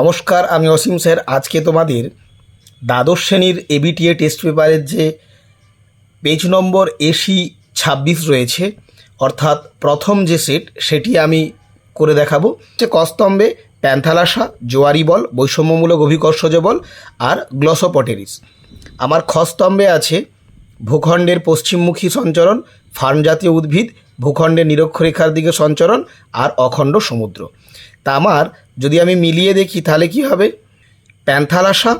নমস্কার, আমি অসীম স্যার। আজকে তোমাদের দ্বাদশ শ্রেণির এবিটিএ টেস্ট পেপারের যে পেজ নম্বর এসি ছাব্বিশ রয়েছে, অর্থাৎ প্রথম যে সেট, সেটি আমি করে দেখাবো। যে কস্তম্বে প্যান্থালাসা, জোয়ারি বল, বৈষম্যমূলক অভিকর্ষজ বল আর গ্লসোপটেরিস। আমার খস্তম্বে আছে ভূখণ্ডের পশ্চিমমুখী সঞ্চরণ ফার্ন জাতীয় উদ্ভিদ, ভূখণ্ডের নিরক্ষরেখার দিকে সঞ্চরণ আর অখণ্ড সমুদ্র। তা আমার, যদি আমি মিলিয়ে দেখি তাহলে কি হবে? প্যান্থালাসা,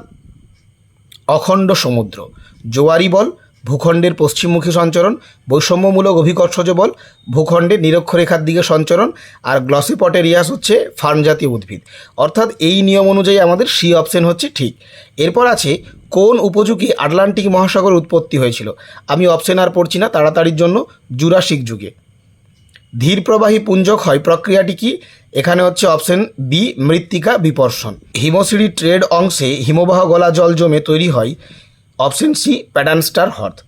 অখণ্ড সমুদ্র, জোয়ারি বল, ভূখণ্ডের পশ্চিমমুখী সঞ্চরণ, বৈষম্যমূলক অভিকর্ষজ বল, ভূখণ্ডের নিরক্ষরেখার দিকে সঞ্চরণ আর গ্লসিপটেরিয়াস হচ্ছে ফার্ন জাতীয় উদ্ভিদ। অর্থাৎ এই নিয়ম অনুযায়ী আমাদের সি অপশন হচ্ছে ঠিক। এরপর আছে, কোন উপযুগে আটলান্টিক মহাসাগর উৎপত্তি হয়েছিল? আমি অপশন আর পড়ছি না, তাড়াতাড়ির জন্য জুরাসিক যুগে। ধীর প্রবাহী পুঞ্জক হয় প্রক্রিয়াটি কি? এখানে হচ্ছে অপশন বি, মৃত্তিকা বিপর্ষণ। হিমশিরি ট্রেড অংশে হিমবাহ গলা জল জমে তৈরি হয়। অপশন সি, প্যাটার্ন স্টার হ্রদ।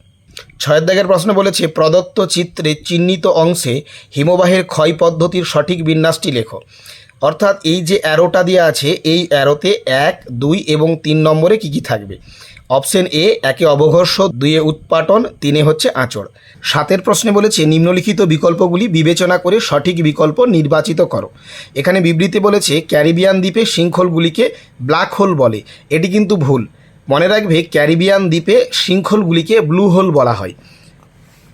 ছয়ের দাগের প্রশ্ন বলেছে, প্রদত্ত চিত্রে চিহ্নিত অংশে হিমবাহের ক্ষয় পদ্ধতির সঠিক বিন্যাসটি লেখো। অর্থাৎ এই যে অ্যারোটা দেওয়া আছে, এই অ্যারোতে এক, দুই এবং তিন নম্বরে কী কী থাকবে? অপশন এ, একে অবঘর্ষ দুইয়ে উৎপাটন, তিনে হচ্ছে আঁচড়। সাতের প্রশ্নে বলেছে, নিম্নলিখিত বিকল্পগুলি বিবেচনা করে সঠিক বিকল্প নির্বাচিত করো। এখানে বিবৃতি বলেছে, ক্যারিবিয়ান দ্বীপে শৃঙ্খলগুলিকে ব্ল্যাক হোল বলে। এটি কিন্তু ভুল। মনে রাখবে, ক্যারিবিয়ান দ্বীপে শৃঙ্খলগুলিকে ব্লু হোল বলা হয়।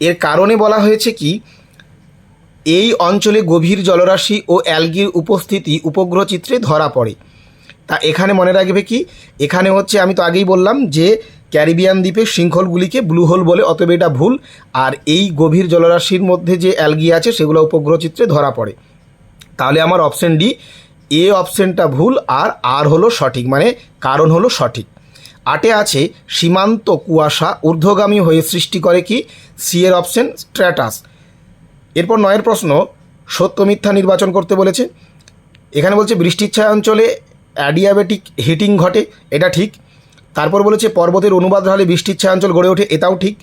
এর কারণে বলা হয়েছে কি, এই অঞ্চলে গভীর জলরাশি ও অ্যালগির উপস্থিতি উপগ্রহ চিত্রে ধরা পড়ে। তা এখানে মনে রাখবে কি? এখানে হচ্ছে আমি তো আগেই বললাম যে ক্যারিবিয়ান দ্বীপের শৃঙ্খলগুলিকে ব্লু হোল বলে, অতএব এটা ভুল। আর এই গভীর জলরাশির মধ্যে যে অ্যালগি আছে, সেগুলো উপগ্রহ চিত্রে ধরা পড়ে। তাহলে আমার অপশন ডি, এ অপশনটা ভুল, আর আর হলো সঠিক মানে কারণ হলো সঠিক। আটে আছে, সীমান্ত কুয়াশা ঊর্ধ্বগামী হয়ে সৃষ্টি করে কি? সি এর অপশন স্ট্র্যাটাস। এরপর নয়ের প্রশ্ন, সত্য মিথ্যা নির্বাচন করতে বলেছে। এখানে বলছে বৃষ্টির ছায়া অঞ্চলে অ্যাডিয়াবেটিক হিটিং ঘটে, এটা ঠিক। তারপর বলেছে পর্বতের অনুবাদ হলে বৃষ্টির ছায়া অঞ্চল গড়ে ওঠে, এটাও ঠিক।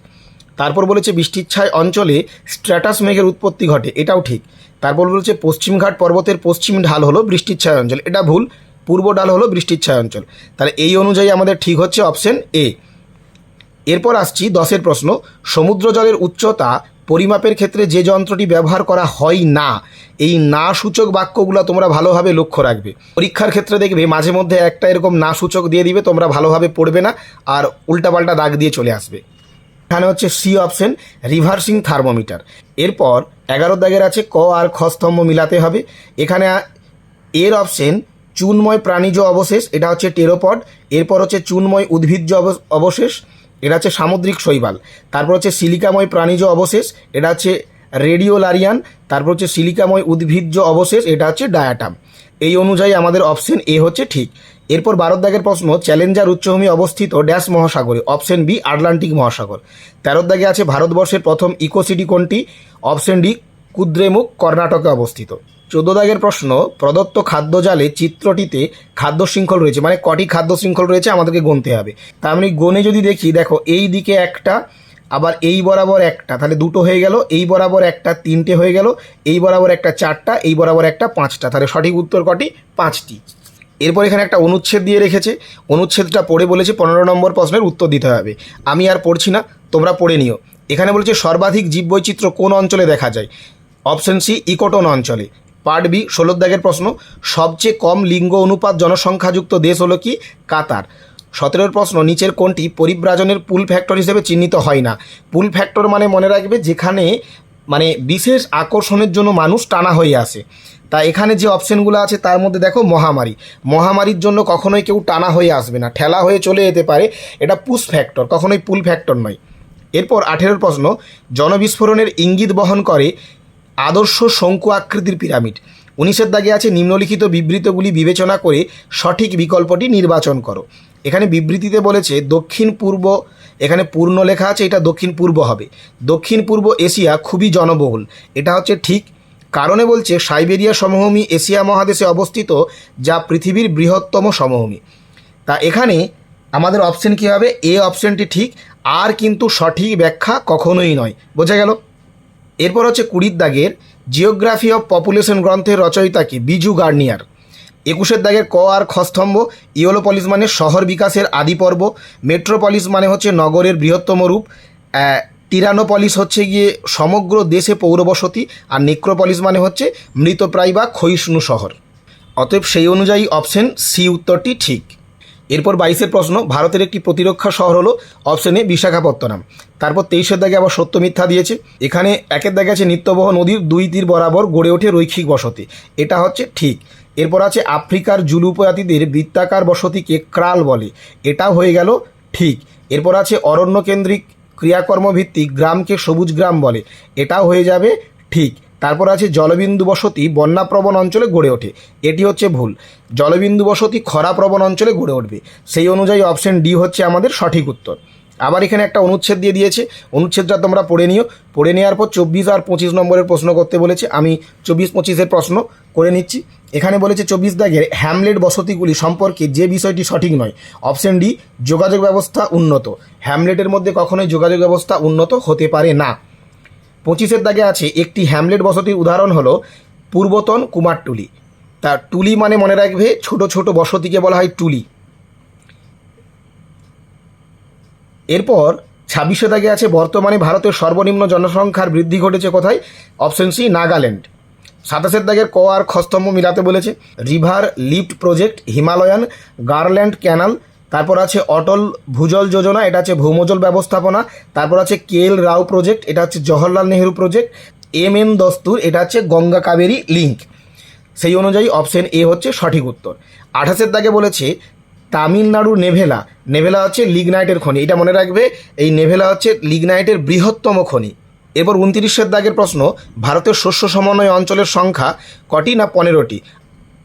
তারপর বলেছে বৃষ্টির ছায় অঞ্চলে স্ট্র্যাটাস মেঘের উৎপত্তি ঘটে, এটাও ঠিক। তারপর বলেছে পশ্চিমঘাট পর্বতের পশ্চিম ঢাল হলো বৃষ্টির ছায়া অঞ্চল, এটা ভুল। পূর্ব ঢাল হলো বৃষ্টির ছায়া অঞ্চল। তাহলে এই অনুযায়ী আমাদের ঠিক হচ্ছে অপশন এ। এরপর আসছি দশের প্রশ্ন, সমুদ্র জলের উচ্চতা পরিমাপের ক্ষেত্রে যে যন্ত্রটি ব্যবহার করা হয় না, এই না সূচক বাক্যগুলো তোমরা ভালোভাবে লক্ষ্য রাখবে। পরীক্ষার ক্ষেত্রে দেখবে মাঝে মধ্যে একটা এরকম না সূচক দিয়ে দিবে, তোমরা ভালোভাবে পড়বে না, আর উল্টাপাল্টা দাগ দিয়ে চলে আসবে। এখানে হচ্ছে সি অপশন, রিভার্সিং থার্মোমিটার। এরপর এগারো দাগের আছে ক আর খ স্তম্ভ মিলাতে হবে। এখানে এর অপশন, চুনময় প্রাণীজ অবশেষ, এটা হচ্ছে টেরোপড। এরপর হচ্ছে চুনময় উদ্ভিজ্জ অবশেষ। এটা হচ্ছে সামুদ্রিক শৈবাল। তারপর হচ্ছে সিলিকাময় প্রাণীজ অবশেষ, এটা হচ্ছে রেডিওলারিয়ান, তারপর হচ্ছে সিলিকাময় উদ্ভিজ্জ অবশেষ, এটা হচ্ছে ডায়াটাম। এই অনুযায়ী আমাদের অপশন এ হচ্ছে ঠিক। এরপর ভারত দাগের প্রশ্ন, চ্যালেঞ্জার উচ্চভূমি অবস্থিত ড্যাশ মহাসাগরে, অপশন বি, আটলান্টিক মহাসাগর। তেরো দাগে আছে ভারতবর্ষের প্রথম ইকোসিটি কোনটি? অপশন ডি, কুদ্রেমুখ, কর্ণাটকে অবস্থিত। চোদ্দ দাগের প্রশ্ন, প্রদত্ত খাদ্যজালে চিত্রটিতে খাদ্য শৃঙ্খল রয়েছে মানে কটি খাদ্য শৃঙ্খল রয়েছে আমাদেরকে গুনতে হবে। তা আমি গনে যদি দেখি, দেখো, এই দিকে একটা, আবার এই বরাবর একটা, তাহলে দুটো হয়ে গেল, এই বরাবর একটা তিনটে হয়ে গেল, এই বরাবর একটা চারটা, এই বরাবর একটা পাঁচটা, তাহলে সঠিক উত্তর কটি? পাঁচটি। এরপর এখানে একটা অনুচ্ছেদ দিয়ে রেখেছে, অনুচ্ছেদটা পড়ে বলেছে পনেরো নম্বর প্রশ্নের উত্তর দিতে হবে। আমি আর পড়ছি না, তোমরা পড়ে নিও। এখানে বলেছে সর্বাধিক জীববৈচিত্র্য কোন অঞ্চলে দেখা যায়? অপশন সি, ইকোটন অঞ্চলে। পার্ট বি ষোলো দাগের প্রশ্ন, সবচেয়ে কম লিঙ্গ অনুপাত জনসংখ্যাযুক্ত দেশ হলো কি? কাতার। সতেরোর প্রশ্ন, নিচের কোনটি পরিব্রাজনের পুল ফ্যাক্টর হিসেবে চিহ্নিত হয় না? পুল ফ্যাক্টর মানে মনে রাখবে যেখানে মানে বিশেষ আকর্ষণের জন্য মানুষ টানা হয়ে আসে। তা এখানে যে অপশনগুলো আছে তার মধ্যে দেখো মহামারী। মহামারীর জন্য কখনোই কেউ টানা হয়ে আসবে না, ঠেলা হয়ে চলে যেতে পারে। এটা পুশ ফ্যাক্টর, কখনোই পুল ফ্যাক্টর নয়। এরপর আঠেরোর প্রশ্ন, জনবিস্ফোরণের ইঙ্গিত বহন করে আদর্শ শঙ্কু আকৃতির পিরামিড। উনিশের দাগে আছে নিম্নলিখিত বিবৃতগুলি বিবেচনা করে সঠিক বিকল্পটি নির্বাচন করো। এখানে বিবৃতিতে বলেছে, দক্ষিণ পূর্ব, এখানে পূর্ণ লেখা আছে, এটা দক্ষিণ পূর্ব হবে। দক্ষিণ পূর্ব এশিয়া খুবই জনবহুল। এটা হচ্ছে ঠিক কারণে বলছে, সাইবেরিয়া সমভূমি এশিয়া মহাদেশে অবস্থিত, যা পৃথিবীর বৃহত্তম সমভূমি। তা এখানে আমাদের অপশন কী হবে? এ অপশনটি ঠিক, আর কিন্তু সঠিক ব্যাখ্যা কখনোই নয়। বোঝা গেল? এরপর হচ্ছে কুড়ির দাগের জিওগ্রাফি অফ পপুলেশন গ্রন্থের রচয়িতা কি? Beaujeu Garnier. একুশের দাগের ক আর খস্তম্ভ, ইওলোপলিস মানে শহর বিকাশের আদি পর্ব, মেট্রোপলিস মানে হচ্ছে নগরের বৃহত্তম রূপ টিরানোপলিস হচ্ছে গিয়ে সমগ্র দেশে পৌরবসতি, আর নেক্রোপলিস মানে হচ্ছে মৃতপ্রায় বা ক্ষয়িষ্ণু শহর। অতএব সেই অনুযায়ী অপশন সি উত্তরটি ঠিক। এরপর বাইশের প্রশ্ন, ভারতের একটি প্রতিরক্ষা শহর হলো অপশনে বিশাখাপত্তনম। তারপর তেইশের দাগে আবার সত্য মিথ্যা দিয়েছে। এখানে একের দাগে আছে নিত্যবহ নদীর দুই তীর বরাবর গড়ে ওঠে রৈখিক বসতি। এটা হচ্ছে ঠিক। এরপর আছে আফ্রিকার জুলু উপজাতিদের বৃত্তাকার বসতিকে ক্রাল বলে। এটা হয়ে গেল ঠিক। এরপর আছে অরণ্য কেন্দ্রিক ক্রিয়াকর্ম ভিত্তিক গ্রামকে সবুজ গ্রাম বলে। এটাও হয়ে যাবে ঠিক। তারপর আছে জলবিন্দু বসতি বন্যাপ্রবণ অঞ্চলে গড়ে ওঠে। এটি হচ্ছে ভুল। জলবিন্দু বসতি খরাপ্রবণ অঞ্চলে গড়ে উঠবে। সেই অনুযায়ী অপশন ডি হচ্ছে আমাদের সঠিক উত্তর। আবার এখানে একটা অনুচ্ছেদ দিয়ে দিয়েছে। অনুচ্ছেদটা তোমরা পড়ে নিও। পড়ে নেওয়ার পর চব্বিশ আর পঁচিশ নম্বরের প্রশ্ন করতে বলেছে। আমি চব্বিশ পঁচিশের প্রশ্ন করে নিচ্ছি। এখানে বলেছে চব্বিশ দাগের হ্যামলেট বসতিগুলি সম্পর্কে যে বিষয়টি সঠিক নয়। অপশন ডি যোগাযোগ ব্যবস্থা উন্নত। হ্যামলেটের মধ্যে কখনোই যোগাযোগ ব্যবস্থা উন্নত হতে পারে না। পঁচিশের দাগে আছে একটি হ্যামলেট বসতির উদাহরণ হলো পূর্বতন কুমারটুলি তা টুলি মানে মনে রাখবে ছোট ছোট বসতিকে বলা হয় টুলি। এরপর ছাব্বিশে দাগে আছে বর্তমানে ভারতের সর্বনিম্ন জনসংখ্যার বৃদ্ধি ঘটেছে কোথায়? অপশন সি নাগাল্যান্ড সাতাশের দাগের ক আর খস্তম্ভ মিলাতে বলেছে। River lift project Himalayan garland canal তারপর আছে অটল ভূজল যোজনা, এটা হচ্ছে ভৌমজল ব্যবস্থাপনা। তারপর আছে কেএল রাও প্রজেক্ট এটা হচ্ছে Jawaharlal Nehru project M N Dastur, এটা হচ্ছে গঙ্গা কাবেরী লিঙ্ক সেই অনুযায়ী অপশন এ হচ্ছে সঠিক উত্তর। আঠাশের দাগে বলেছে তামিলনাড়ুর নেভেলা নেভেলা হচ্ছে লিগনাইটের খনি। এটা মনে রাখবে, এই নেভেলা হচ্ছে লিগনাইটের বৃহত্তম খনি। এরপর উনত্রিশের দাগের প্রশ্ন, ভারতের শস্য সমন্বয় অঞ্চলের সংখ্যা কটি না পনেরোটি?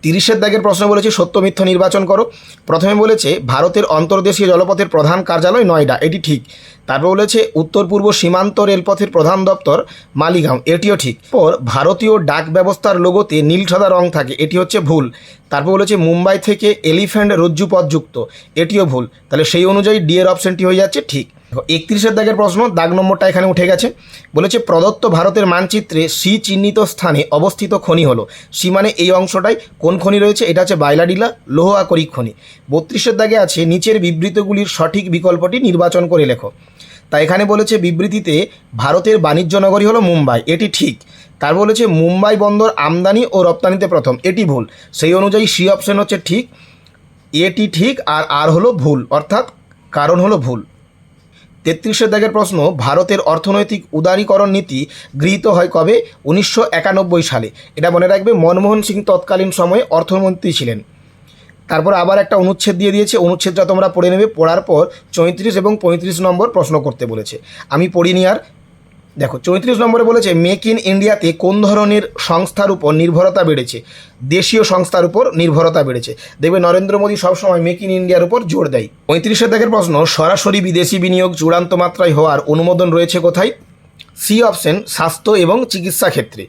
তিরিশের দাগের প্রশ্ন বলেছে, সত্য মিথ্য নির্বাচন করো। প্রথমে বলেছে, ভারতের অন্তর্দেশীয় জলপথের প্রধান কার্যালয় নয়ডা। এটি ঠিক। তারপর বলেছে, উত্তর পূর্ব সীমান্ত রেলপথের প্রধান দপ্তর মালিগাঁও। এটিও ঠিক। পর ভারতীয় ডাক ব্যবস্থার লোগোতে নীল, সাদা রং থাকে। এটি হচ্ছে ভুল। তারপর বলেছে, মুম্বাই থেকে এলিফ্যান্ট রজ্জু পথযুক্ত এটিও ভুল। তাহলে সেই অনুযায়ী ডি এর অপশনটি হয়ে যাচ্ছে, ঠিক। একত্রিশের দাগের প্রশ্ন, দাগ নম্বরটা এখানে উঠে গেছে। বলেছে, প্রদত্ত ভারতের মানচিত্রে সি চিহ্নিত স্থানে অবস্থিত খনি হলো। সি মানে এই অংশটাই, কোন খনি রয়েছে? এটা হচ্ছে বাইলাডিলা লৌহ আকরিক খনি। বত্রিশের দাগে আছে, নিচের বিবৃতগুলির সঠিক বিকল্পটি নির্বাচন করে লেখো। তা এখানে বলেছে, বিবৃতিতে ভারতের বাণিজ্য নগরী হলো মুম্বাই। এটি ঠিক। তার বলেছে, মুম্বাই বন্দর আমদানি ও রপ্তানিতে প্রথম। এটি ভুল। সেই অনুযায়ী সি অপশন হচ্ছে ঠিক। এটি ঠিক আর আর হলো ভুল। অর্থাৎ কারণ হলো ভুল। তেত্রিশের দাগের প্রশ্ন, ভারতের অর্থনৈতিক উদারীকরণ নীতি গৃহীত হয় কবে? উনিশশো একানব্বই সালে। এটা মনে রাখবে, মনমোহন সিং তৎকালীন সময়ে অর্থমন্ত্রী ছিলেন। তারপর আবার একটা অনুচ্ছেদ দিয়ে দিয়েছে, অনুচ্ছেদটা তোমরা পড়ে নেবে, পড়ার পর চৈত্রিশ এবং পঁয়ত্রিশ নম্বর প্রশ্ন করতে বলেছে। আমি পড়িনি আর দেখো, চৌত্রিশ নম্বরে বলেছে মেক ইন ইন্ডিয়াতে কোন ধরনের সংস্থার উপর নির্ভরতা বেড়েছে? দেশীয় সংস্থার উপর নির্ভরতা বেড়েছে। দেখবে, নরেন্দ্র মোদী সবসময় মেক ইন ইন্ডিয়ার উপর জোর দেয়। পঁয়ত্রিশের দেখের প্রশ্ন, সরাসরি বিদেশি বিনিয়োগ চূড়ান্ত মাত্রায় হওয়ার অনুমোদন রয়েছে কোথায়? সি অপশন, স্বাস্থ্য এবং চিকিৎসা ক্ষেত্রে।